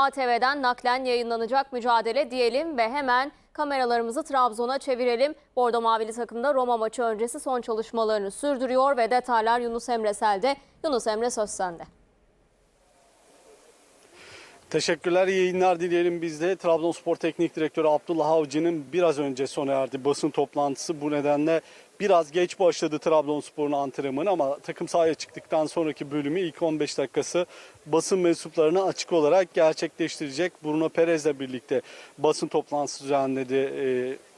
ATV'den naklen yayınlanacak mücadele diyelim ve hemen kameralarımızı Trabzon'a çevirelim. Bordo Mavili takımda Roma maçı öncesi son çalışmalarını sürdürüyor ve detaylar Yunus Emre Sel'de. Yunus Emre söz sende. Teşekkürler, yayınlar dileyelim biz de. Trabzonspor Teknik Direktörü Abdullah Avcı'nın biraz önce sona erdi basın toplantısı. Bu nedenle biraz geç başladı Trabzonspor'un antrenmanı ama takım sahaya çıktıktan sonraki bölümü ilk 15 dakikası basın mensuplarına açık olarak gerçekleştirecek. Bruno Perez'le birlikte basın toplantısı düzenledi e,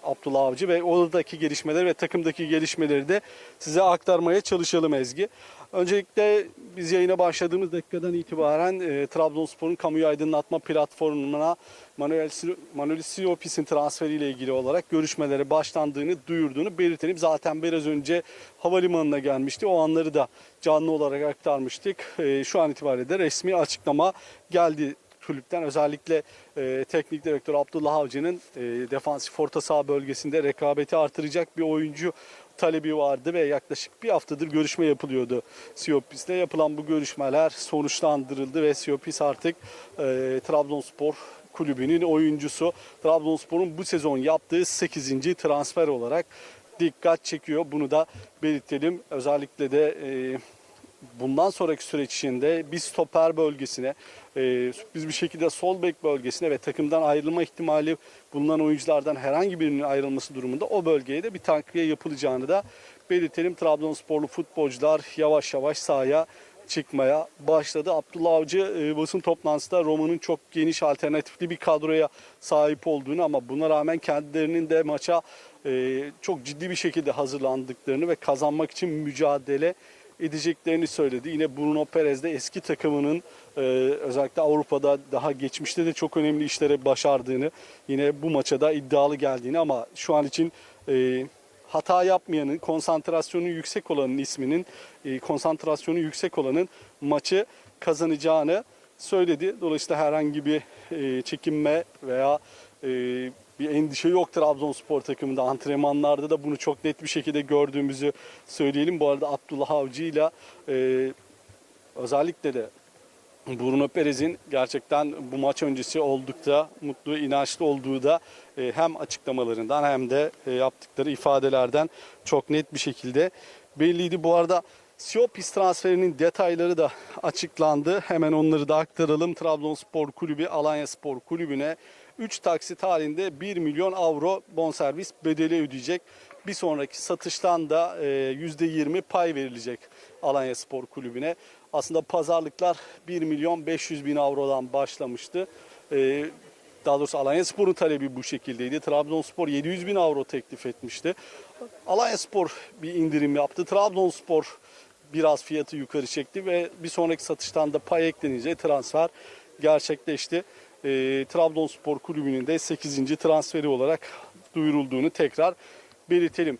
Abdullah Avcı ve oradaki gelişmeleri ve takımdaki gelişmeleri de size aktarmaya çalışalım Ezgi. Öncelikle biz yayına başladığımız dakikadan itibaren e, Trabzonspor'un kamuyu aydınlatma platformuna Manuel, Manuel Siopis'in transferiyle ilgili olarak görüşmelere başlandığını duyurduğunu belirtelim. Zaten biraz önce havalimanına gelmişti. O anları da canlı olarak aktarmıştık. E, şu an itibariyle de resmi açıklama geldi kulüpten özellikle e, teknik direktör Abdullah Avcı'nın e, defansif orta saha bölgesinde rekabeti artıracak bir oyuncu talebi vardı ve yaklaşık bir haftadır görüşme yapılıyordu Siopis'le. Yapılan bu görüşmeler sonuçlandırıldı ve Siopis artık e, Trabzonspor kulübünün oyuncusu. Trabzonspor'un bu sezon yaptığı 8. transfer olarak dikkat çekiyor. Bunu da belirtelim. Özellikle de e, bundan sonraki süreç içinde bir stoper bölgesine, e, sürpriz bir şekilde sol bek bölgesine ve takımdan ayrılma ihtimali bulunan oyunculardan herhangi birinin ayrılması durumunda o bölgeye de bir takviye yapılacağını da belirtelim. Trabzonsporlu futbolcular yavaş yavaş sahaya çıkmaya başladı. Abdullah Avcı e, basın toplantısında Roma'nın çok geniş alternatifli bir kadroya sahip olduğunu ama buna rağmen kendilerinin de maça e, çok ciddi bir şekilde hazırlandıklarını ve kazanmak için mücadele edeceklerini söyledi. Yine Bruno Perez de eski takımının e, özellikle Avrupa'da daha geçmişte de çok önemli işlere başardığını, yine bu maça da iddialı geldiğini ama şu an için e, hata yapmayanın, konsantrasyonu yüksek olanın isminin, e, konsantrasyonu yüksek olanın maçı kazanacağını söyledi. Dolayısıyla herhangi bir e, çekinme veya e, bir endişe yok Trabzonspor takımında. Antrenmanlarda da bunu çok net bir şekilde gördüğümüzü söyleyelim. Bu arada Abdullah Avcı ile e, özellikle de Bruno Perez'in gerçekten bu maç öncesi oldukça mutlu, inançlı olduğu da e, hem açıklamalarından hem de e, yaptıkları ifadelerden çok net bir şekilde belliydi. Bu arada Siopis transferinin detayları da açıklandı. Hemen onları da aktaralım. Trabzonspor Kulübü Alanya Spor Kulübü'ne 3 taksit halinde 1 milyon avro bonservis bedeli ödeyecek. Bir sonraki satıştan da e, %20 pay verilecek Alanya Spor Kulübü'ne. Aslında pazarlıklar 1 milyon 500 bin avrodan başlamıştı. E, daha doğrusu Alanya Spor'un talebi bu şekildeydi. Trabzonspor 700 bin avro teklif etmişti. Alanya Spor bir indirim yaptı. Trabzonspor biraz fiyatı yukarı çekti ve bir sonraki satıştan da pay eklenince transfer gerçekleşti. E, Trabzonspor Kulübü'nün de 8. transferi olarak duyurulduğunu tekrar belirtelim.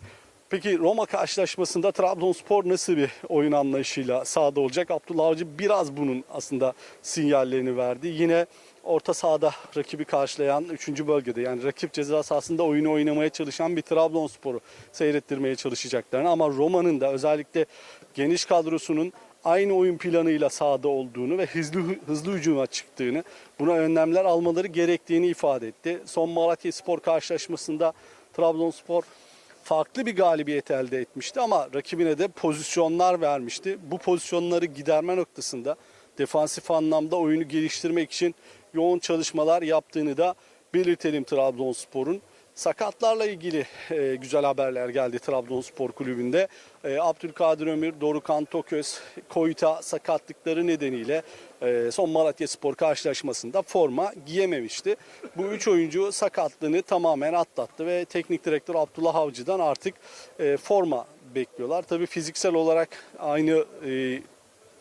Peki Roma karşılaşmasında Trabzonspor nasıl bir oyun anlayışıyla sahada olacak? Abdullah Avcı biraz bunun aslında sinyallerini verdi. Yine orta sahada rakibi karşılayan 3. bölgede yani rakip ceza sahasında oyunu oynamaya çalışan bir Trabzonspor'u seyrettirmeye çalışacaklarını ama Roma'nın da özellikle geniş kadrosunun aynı oyun planıyla sahada olduğunu ve hızlı hızlı hücuma çıktığını, buna önlemler almaları gerektiğini ifade etti. Son Malatya Spor karşılaşmasında Trabzonspor farklı bir galibiyet elde etmişti ama rakibine de pozisyonlar vermişti. Bu pozisyonları giderme noktasında defansif anlamda oyunu geliştirmek için yoğun çalışmalar yaptığını da belirtelim Trabzonspor'un. Sakatlarla ilgili e, güzel haberler geldi Trabzonspor Kulübü'nde. E, Abdülkadir Ömür, Dorukan Toköz, Koyta sakatlıkları nedeniyle e, son Malatya Spor karşılaşmasında forma giyememişti. Bu üç oyuncu sakatlığını tamamen atlattı ve teknik direktör Abdullah Avcı'dan artık e, forma bekliyorlar. Tabii fiziksel olarak aynı e,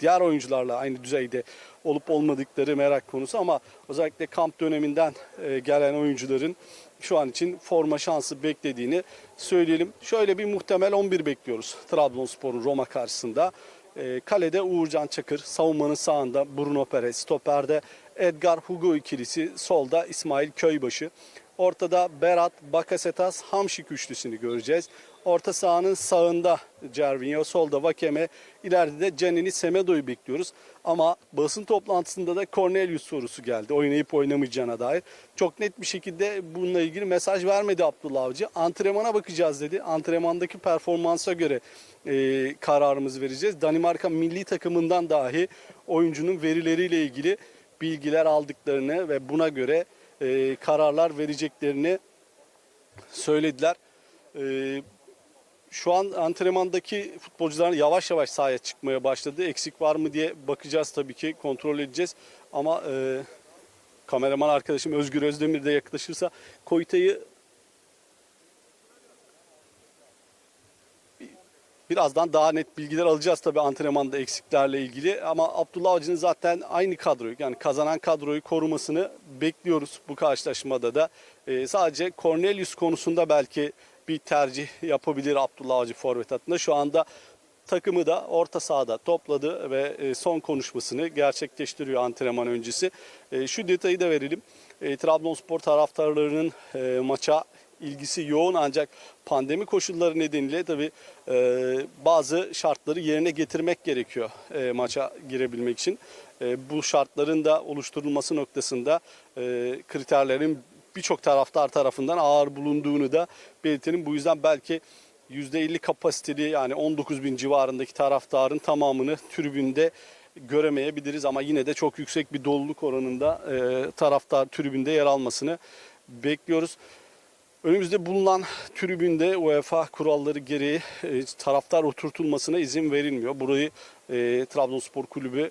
diğer oyuncularla aynı düzeyde olup olmadıkları merak konusu ama özellikle kamp döneminden e, gelen oyuncuların şu an için forma şansı beklediğini söyleyelim. Şöyle bir muhtemel 11 bekliyoruz Trabzonspor'un Roma karşısında. E, kalede Uğurcan Çakır, savunmanın sağında Bruno Perez, stoperde Edgar Hugo ikilisi, solda İsmail Köybaşı. Ortada Berat, Bakasetas, Hamşik üçlüsünü göreceğiz. Orta sahanın sağında Cervinho, solda Vakeme, ileride de Canini Semedo'yu bekliyoruz. Ama basın toplantısında da Cornelius sorusu geldi. Oynayıp oynamayacağına dair. Çok net bir şekilde bununla ilgili mesaj vermedi Abdullah Avcı. Antrenmana bakacağız dedi. Antrenmandaki performansa göre e, kararımızı vereceğiz. Danimarka milli takımından dahi oyuncunun verileriyle ilgili bilgiler aldıklarını ve buna göre e, kararlar vereceklerini söylediler. E, şu an antrenmandaki futbolcular yavaş yavaş sahaya çıkmaya başladı. Eksik var mı diye bakacağız tabii ki kontrol edeceğiz. Ama e, kameraman arkadaşım Özgür Özdemir de yaklaşırsa Koyta'yı Birazdan daha net bilgiler alacağız tabii antrenmanda eksiklerle ilgili. Ama Abdullah Avcı'nın zaten aynı kadroyu yani kazanan kadroyu korumasını bekliyoruz bu karşılaşmada da. Ee, sadece Cornelius konusunda belki bir tercih yapabilir Abdullah Avcı forvet hattında. Şu anda takımı da orta sahada topladı ve e, son konuşmasını gerçekleştiriyor antrenman öncesi. E, Şu detayı da verelim. E, Trabzonspor taraftarlarının e, maça ilgisi yoğun ancak pandemi koşulları nedeniyle tabi bazı şartları yerine getirmek gerekiyor e, maça girebilmek için. E, bu şartların da oluşturulması noktasında e, kriterlerin birçok taraftar tarafından ağır bulunduğunu da belirtelim. Bu yüzden belki %50 kapasiteli yani 19 bin civarındaki taraftarın tamamını tribünde göremeyebiliriz ama yine de çok yüksek bir doluluk oranında e, taraftar tribünde yer almasını bekliyoruz. Önümüzde bulunan tribünde UEFA kuralları gereği e, taraftar oturtulmasına izin verilmiyor. Burayı e, Trabzonspor Kulübü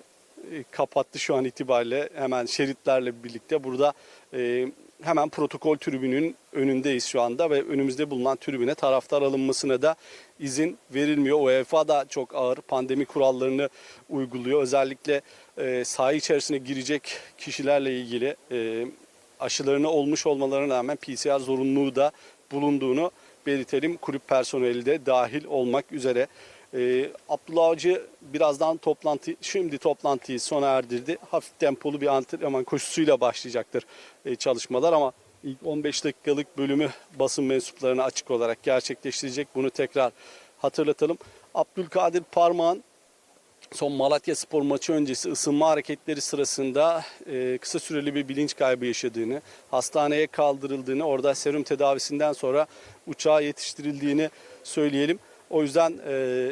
e, kapattı şu an itibariyle hemen şeritlerle birlikte. Burada e, hemen protokol tribünün önündeyiz şu anda ve önümüzde bulunan tribüne taraftar alınmasına da izin verilmiyor. UEFA da çok ağır pandemi kurallarını uyguluyor. Özellikle e, saha içerisine girecek kişilerle ilgili e, aşılarını olmuş olmalarına rağmen PCR zorunluluğu da bulunduğunu belirtelim. Kulüp personeli de dahil olmak üzere. Ee, Abdullah Avcı birazdan toplantı, şimdi toplantıyı sona erdirdi. Hafif tempolu bir antrenman koşusuyla başlayacaktır e, çalışmalar ama ilk 15 dakikalık bölümü basın mensuplarına açık olarak gerçekleştirecek. Bunu tekrar hatırlatalım. Abdülkadir Parmağan Son Malatya Spor maçı öncesi ısınma hareketleri sırasında e, kısa süreli bir bilinç kaybı yaşadığını, hastaneye kaldırıldığını, orada serum tedavisinden sonra uçağa yetiştirildiğini söyleyelim. O yüzden e,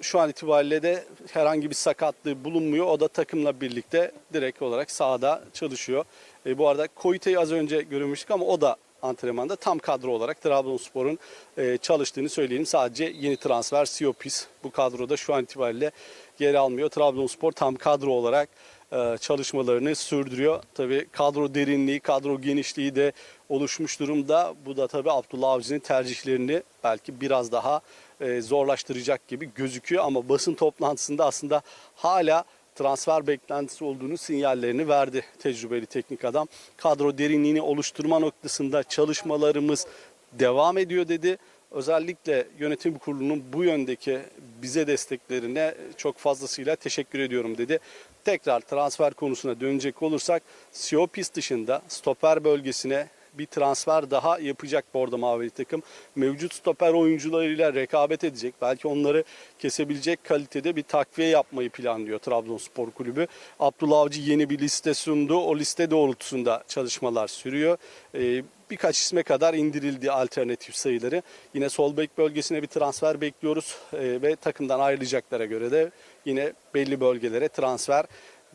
şu an itibariyle de herhangi bir sakatlığı bulunmuyor. O da takımla birlikte direkt olarak sahada çalışıyor. E, bu arada Koyte'yi az önce görmüştük ama o da antrenmanda tam kadro olarak Trabzonspor'un e, çalıştığını söyleyelim. Sadece yeni transfer Siopis bu kadroda şu an itibariyle yer almıyor. Trabzonspor tam kadro olarak e, çalışmalarını sürdürüyor. Tabii kadro derinliği, kadro genişliği de oluşmuş durumda. Bu da tabii Abdullah Avcı'nın tercihlerini belki biraz daha e, zorlaştıracak gibi gözüküyor. Ama basın toplantısında aslında hala transfer beklentisi olduğunu sinyallerini verdi tecrübeli teknik adam. Kadro derinliğini oluşturma noktasında çalışmalarımız devam ediyor dedi. Özellikle yönetim kurulunun bu yöndeki bize desteklerine çok fazlasıyla teşekkür ediyorum dedi. Tekrar transfer konusuna dönecek olursak Siopis dışında stoper bölgesine bir transfer daha yapacak Bordo Mavili takım. Mevcut stoper oyuncularıyla rekabet edecek. Belki onları kesebilecek kalitede bir takviye yapmayı planlıyor Trabzonspor Kulübü. Abdullah Avcı yeni bir liste sundu. O liste doğrultusunda çalışmalar sürüyor. Ee, birkaç isme kadar indirildi alternatif sayıları. Yine sol bek bölgesine bir transfer bekliyoruz Ee, ve takımdan ayrılacaklara göre de yine belli bölgelere transfer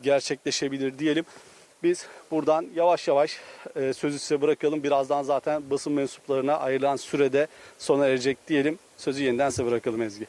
gerçekleşebilir diyelim. Biz buradan yavaş yavaş e, sözü size bırakalım. Birazdan zaten basın mensuplarına ayrılan sürede sona erecek diyelim. Sözü yeniden size bırakalım Ezgi.